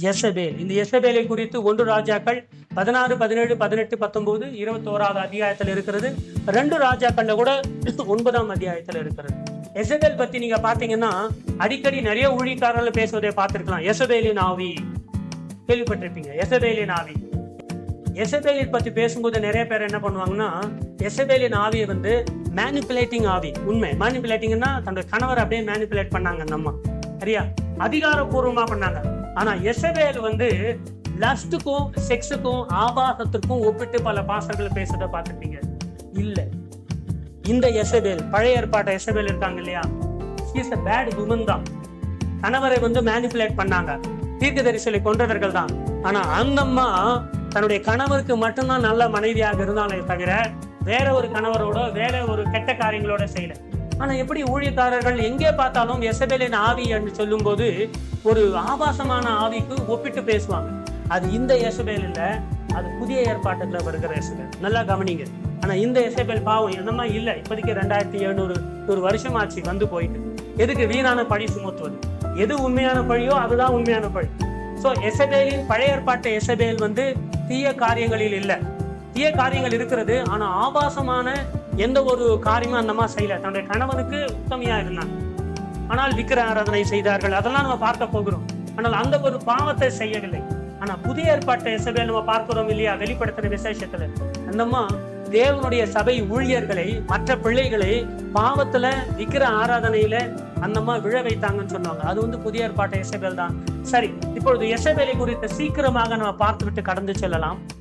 எசபேல் இந்த எசபேலை குறித்து ஒன்று ராஜாக்கள் பதினாறு பதினேழு பதினெட்டு பத்தொன்பது இருபத்தோராவது அத்தியாயத்தில் இருக்கிறது. ரெண்டு ராஜாக்கள்ல கூட ஒன்பதாம் அத்தியாயத்தில் இருக்கிறது. எசபேல் பத்தி நீங்க பாத்தீங்கன்னா அடிக்கடி நிறைய ஊழிக்காரர்கள் பேசுவதை பார்த்திருக்கலாம். எசபேலின் ஆவி கேள்விப்பட்டிருப்பீங்க. எசபேலின் ஆவி எசபேலை பத்தி பேசும்போது நிறைய பேர் என்ன பண்ணுவாங்கன்னா எசபேலின் ஆவியை வந்து மேனிப்புலேட்டிங் ஆவி. உண்மை. மேனிப்புலேட்டிங்னா தன்னோட கணவர் அப்படியே மேனிப்புலேட் பண்ணாங்க நம்ம சரியா? அதிகாரப்பூர்வமா பண்ணாங்க. ஆனா எசபேல் வந்து லஸ்ட்டுக்கும் செக்ஸுக்கும் ஆபாசத்துக்கும் ஒப்பிட்டு பல பாசர்களை பேசுறத பார்த்துருப்பீங்க. இல்ல. இந்த எசபேல் பழைய ஏற்பாட்ட எசபேல் இருக்காங்க இல்லையா? இஸ் அ பேட் விமன் தான். கணவரை வந்து மேனிப்புலேட் பண்ணாங்க. தீர்க்க தரிசலை கொன்றவர்கள் தான். ஆனா அந்த அம்மா தன்னுடைய கணவருக்கு மட்டும்தான் நல்ல மனைவியாக இருந்தாலே தவிர வேற ஒரு கணவரோட வேற ஒரு கெட்ட காரியங்களோட செய்யல. ஆனா எப்படி ஊழியக்காரர்கள் எங்கே பார்த்தாலும் எசபேலின் ஆவி என்று சொல்லும்போது ஒரு ஆபாசமான ஆவிக்கு ஒப்பிட்டு பேசுவாங்க. அது இந்த எசபேல் இல்ல அது புதிய ஏற்பாட்டுல வருகிற எசபேல். நல்லா கவனிங்க. ஆனா இந்த எசபேல் பாவம் என்னமா இல்ல. இப்போதைக்கு ரெண்டாயிரத்தி எழுநூறு ஒரு வருஷம் ஆச்சு வந்து போயிட்டு. எதுக்கு வீணான பழி சுமத்துவது? எது உண்மையான பழியோ அதுதான் உண்மையான பழி. ஸோ எசபேலின் பழைய ஏற்பாட்டு எசபேல் வந்து தீய காரியங்களில் இல்லை. தீய காரியங்கள் இருக்கிறது ஆனா ஆபாசமான எந்த ஒரு காரியமும் அந்த மாதிரி செய்யல. தன்னுடைய கணவனுக்கு உத்தமையா இருந்தாங்க ஆனால் விக்கிர ஆராதனை செய்தார்கள். அதெல்லாம் நம்ம பார்க்க போகிறோம். ஆனால் அந்த ஒரு பாவத்தை செய்யவில்லை. ஆனா புதிய ஏற்பாட்டை எசபேல் நம்ம பார்க்கிறோம் இல்லையா? வெளிப்படுத்தின விசேஷத்துல. அந்தம்மா தேவனுடைய சபை ஊழியர்களை மற்ற பிள்ளைகளை பாவத்துல விக்கிர ஆராதனையில அந்தம்மா விழ வைத்தாங்கன்னு சொன்னாங்க. அது வந்து புதிய ஏற்பாட்டை எசபேல் தான். சரி இப்பொழுது எசபேலை குறித்த சீக்கிரமாக நம்ம பார்த்துவிட்டு கடந்து செல்லலாம்.